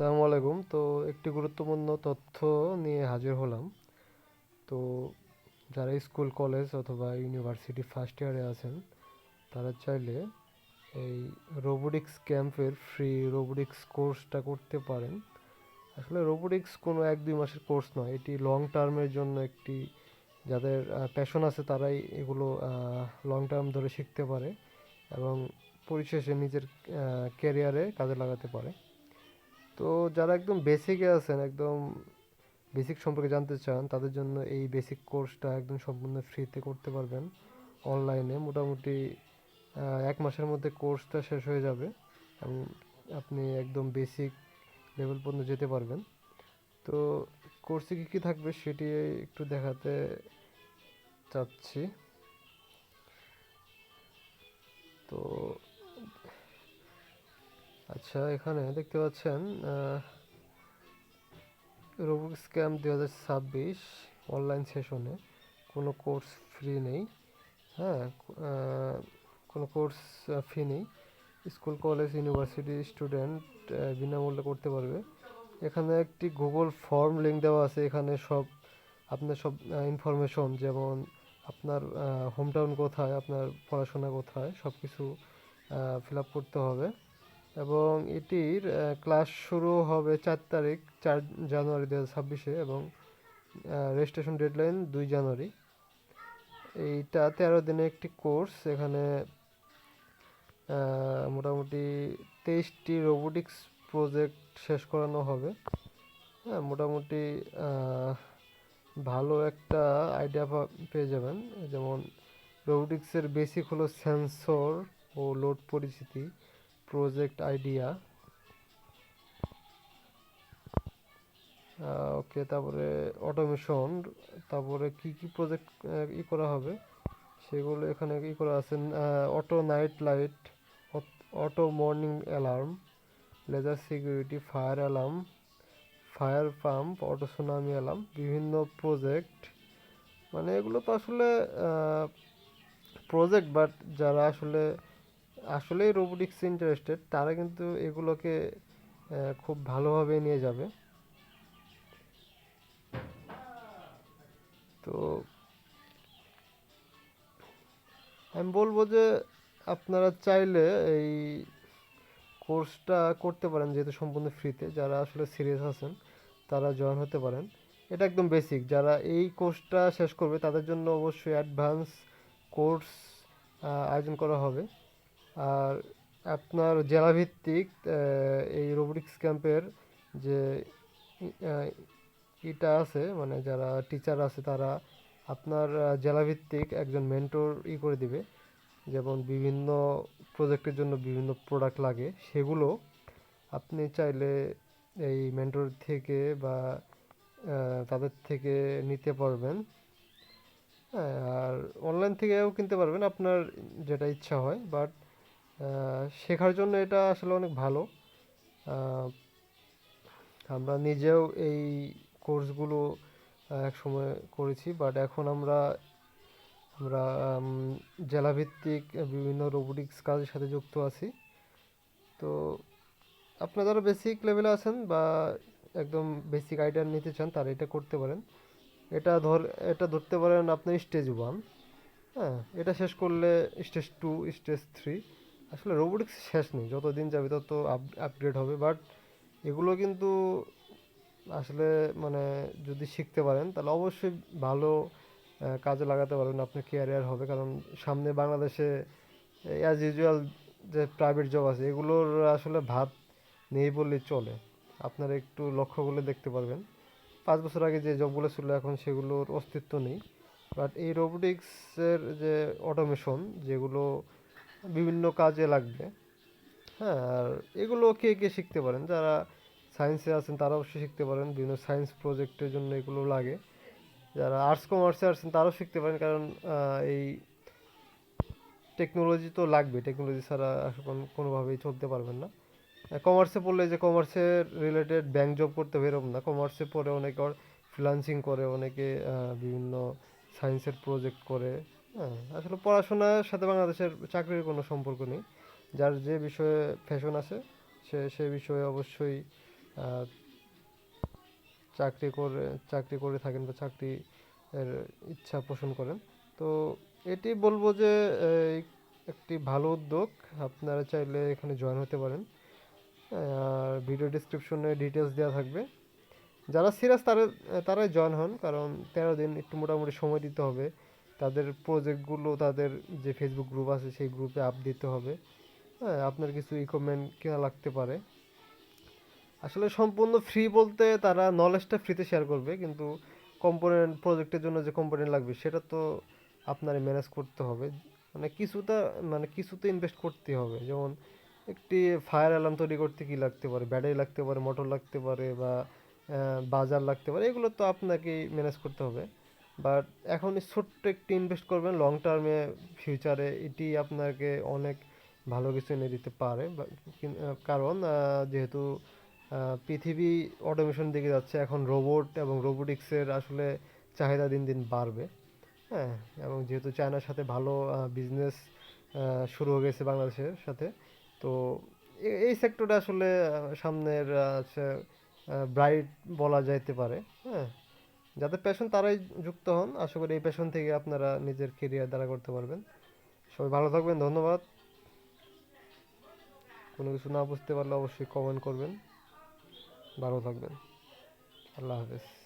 আসসালামু আলাইকুম। তো একটি গুরুত্বপূর্ণ তথ্য নিয়ে হাজির হলাম। তো যারা স্কুল, কলেজ অথবা ইউনিভার্সিটি ফার্স্ট ইয়ারে আছেন, তারা চাইলে এই রোবোটিক্স ক্যাম্পের ফ্রি রোবোটিক্স কোর্সটা করতে পারেন। আসলে রোবোটিক্স কোনো এক, দুই মাসের কোর্স নয়, এটি লং টার্মের জন্য একটি যাদের প্যাশন আছে তারাই এগুলো লং টার্ম ধরে শিখতে পারে এবং পরিশেষে নিজের ক্যারিয়ারে কাজে লাগাতে পারে। তো যারা একদম বেসিকে আছেন, একদম বেসিক সম্পর্কে জানতে চান, তাদের জন্য এই বেসিক কোর্সটা একদম সম্পূর্ণ ফ্রিতে করতে পারবেন। অনলাইনে মোটামুটি এক মাসের মধ্যে কোর্সটা শেষ হয়ে যাবে এবং আপনি একদম বেসিক লেভেল পর্যন্ত যেতে পারবেন। তো কোর্সে কী কী থাকবে সেটি একটু দেখাতে চাচ্ছি। তো আচ্ছা এখানে দেখতে পাচ্ছেন রোবোটিক্স ক্যাম্প দু হাজার ছাব্বিশ অনলাইন সেশনে কোনো কোর্স ফ্রি নেই। হ্যাঁ কোনো কোর্স ফি নেই। স্কুল কলেজ ইউনিভার্সিটি স্টুডেন্ট বিনামূল্যে করতে পারবে। এখানে একটি গুগল ফর্ম লিঙ্ক দেওয়া আছে। এখানে সব, আপনার সব ইনফরমেশন যেমন আপনার হোম টাউন কোথায়, আপনার পড়াশোনা কোথায় সব কিছু ফিল আপ করতে হবে। এবং এটির ক্লাস শুরু হবে চার তারিখ, চার জানুয়ারি দু হাজার ছাব্বিশে এবং রেজিস্ট্রেশন ডেডলাইন দুই জানুয়ারি। এইটা তেরো দিনের একটি কোর্স এখানে মোটামুটি তেইশটি রোবোটিক্স প্রজেক্ট শেষ করানো হবে। হ্যাঁ মোটামুটি ভালো একটা আইডিয়া পেয়ে যাবেন। যেমন রোবোটিক্সের বেসিক হলো সেন্সর ও লোড পরিচিতি। প্রজেক্ট আইডিয়া ওকে তারপরে অটোমেশন তারপরে কি কি প্রজেক্ট ই করা হবে? সেগুলো এখানে ই করা আছে auto night light auto morning alarm laser security fire alarm fire pump auto tsunami alarm বিভিন্ন প্রজেক্ট মানে এগুলো তো আসলে প্রজেক্ট বাট যারা আসলে আসলেই রোবোটিক্স ইন্টারেস্টেড তারা কিন্তু এগুলোকে খুব ভালোভাবে নিয়ে যাবে। তো আমি বলব যে, আপনারা চাইলে এই কোর্সটা করতে পারেন, যেহেতু সম্পূর্ণ ফ্রিতে যারা আসলে সিরিয়াস আছেন, তারা জয়েন হতে পারেন। এটা একদম বেসিক যারা এই কোর্সটা শেষ করবে, তাদের জন্য অবশ্যই অ্যাডভান্স কোর্স আয়োজন করা হবে। আর আপনার জেলাভিত্তিক এই রোবোটিক্স ক্যাম্পের যে ইটা আছে মানে যারা টিচার আছে তারা আপনার জেলাভিত্তিক একজন মেন্টর ই করে দিবে। যেমন বিভিন্ন প্রজেক্টের জন্য বিভিন্ন প্রোডাক্ট লাগে, সেগুলো আপনি চাইলে এই মেন্টর থেকে বা তাদের থেকে নিতে পারবেন। হ্যাঁ আর অনলাইন থেকেও কিনতে পারবেন, আপনার যেটা ইচ্ছা হয়, বাট শেখার জন্য এটা আসলে অনেক ভালো। আমরা নিজেও এই কোর্সগুলো এক সময় করেছি বাট এখন আমরা আমরা জেলাভিত্তিক বিভিন্ন রোবোটিক্স কাজের সাথে যুক্ত আছি। তো আপনারা যারা বেসিক লেভেলে আছেন বা একদম বেসিক আইডিয়া নিতে চান, তারা এটা করতে পারেন। এটা ধর, এটা ধরতে পারেন আপনার স্টেজ ওয়ান হ্যাঁ এটা শেষ করলে স্টেজ টু স্টেজ থ্রি আসলে রোবোটিক্স শেষ নেই। যত দিন যাবে তত আপগ্রেড হবে। বাট এগুলো কিন্তু আসলে মানে যদি শিখতে পারেন, তাহলে অবশ্যই ভালো কাজে লাগাতে পারবেন। আপনার ক্যারিয়ার হবে। কারণ সামনে বাংলাদেশে অ্যাজ ইউজুয়াল যে প্রাইভেট জব আছে, এগুলোর আসলে ভাত নেই বললেই চলে। আপনারা একটু লক্ষ্য করলে দেখতে পারবেন। পাঁচ বছর আগে যে জবগুলো ছিল, এখন সেগুলোর অস্তিত্ব নেই। বাট এই রোবোটিক্সের যে অটোমেশন যেগুলো বিভিন্ন কাজে লাগবে। হ্যাঁ আর এগুলো কে কে শিখতে পারেন? যারা সায়েন্সে আছেন, তারা অবশ্যই শিখতে পারেন। বিভিন্ন সায়েন্স প্রজেক্টের জন্য এগুলো লাগে। যারা আর্টস কমার্সে আছেন, তারাও শিখতে পারেন। কারণ এই টেকনোলজি তো লাগবে। টেকনোলজি ছাড়া এখন কোনোভাবেই চলতে পারবেন না। কমার্সে পড়লে যে কমার্সের রিলেটেড ব্যাংক জব করতে হবে এরকম না কমার্সে পড়ে অনেকে ফ্রিলান্সিং করে, অনেকে বিভিন্ন সায়েন্সের প্রজেক্ট করে। হ্যাঁ আসলে পড়াশোনার সাথে বাংলাদেশের চাকরির কোনো সম্পর্ক নেই। যার যে বিষয়ে ফ্যাশন আছে, সে সে বিষয়ে অবশ্যই চাকরি করে চাকরি করে থাকেন বা চাকরি এর ইচ্ছা পোষণ করেন। তো এটি বলব যে একটি ভালো উদ্যোগ। আপনারা চাইলে এখানে জয়েন হতে পারেন। আর ভিডিও ডিসক্রিপশনে ডিটেলস দেওয়া থাকবে। যারা সিরিয়াস তারা, তারাই জয়েন হন, কারণ তেরো দিন একটু মোটামুটি সময় দিতে হবে। তাদের প্রজেক্টগুলো তাদের যে ফেসবুক গ্রুপ আছে, সেই গ্রুপে আপ দিতে হবে। হ্যাঁ আপনার কিছু ইকুইপমেন্ট কেনা লাগতে পারে। আসলে সম্পূর্ণ ফ্রি বলতে তারা নলেজটা ফ্রিতে শেয়ার করবে, কিন্তু কম্পোনেন্ট প্রজেক্টের জন্য যে কম্পোনেন্ট লাগবে, সেটা তো আপনারই ম্যানেজ করতে হবে। মানে কিছুটা মানে কিছুতে ইনভেস্ট করতে হবে। যেমন একটি ফায়ার অ্যালার্ম তৈরি করতে কি লাগতে পারে? ব্যাটারি লাগতে পারে মোটর লাগতে পারে বা বাজার লাগতে পারে, এগুলো তো আপনাকেই ম্যানেজ করতে হবে। বাট এখন ছোট্ট একটু ইনভেস্ট করবেন লং টার্মে ফিউচারে এটি আপনাকে অনেক ভালো কিছু এনে দিতে পারে। কারণ যেহেতু পৃথিবী অটোমেশন দিকে যাচ্ছে, এখন রোবট এবং রোবোটিক্সের আসলে চাহিদা দিন দিন বাড়বে। হ্যাঁ এবং যেহেতু চায়নার সাথে ভালো বিজনেস শুরু হয়ে গেছে বাংলাদেশের সাথে, তো এই সেক্টরটা আসলে সামনের ব্রাইট বলা যাইতে পারে। হ্যাঁ যাদের প্যাশন তারাই যুক্ত হন। আশা করি এই প্যাশন থেকে আপনারা নিজের কেরিয়ার দ্বারা করতে পারবেন। সবাই ভালো থাকবেন, ধন্যবাদ। কোনো কিছু না বুঝতে পারলে অবশ্যই কমেন্ট করবেন। ভালো থাকবেন। আল্লাহ হাফেজ।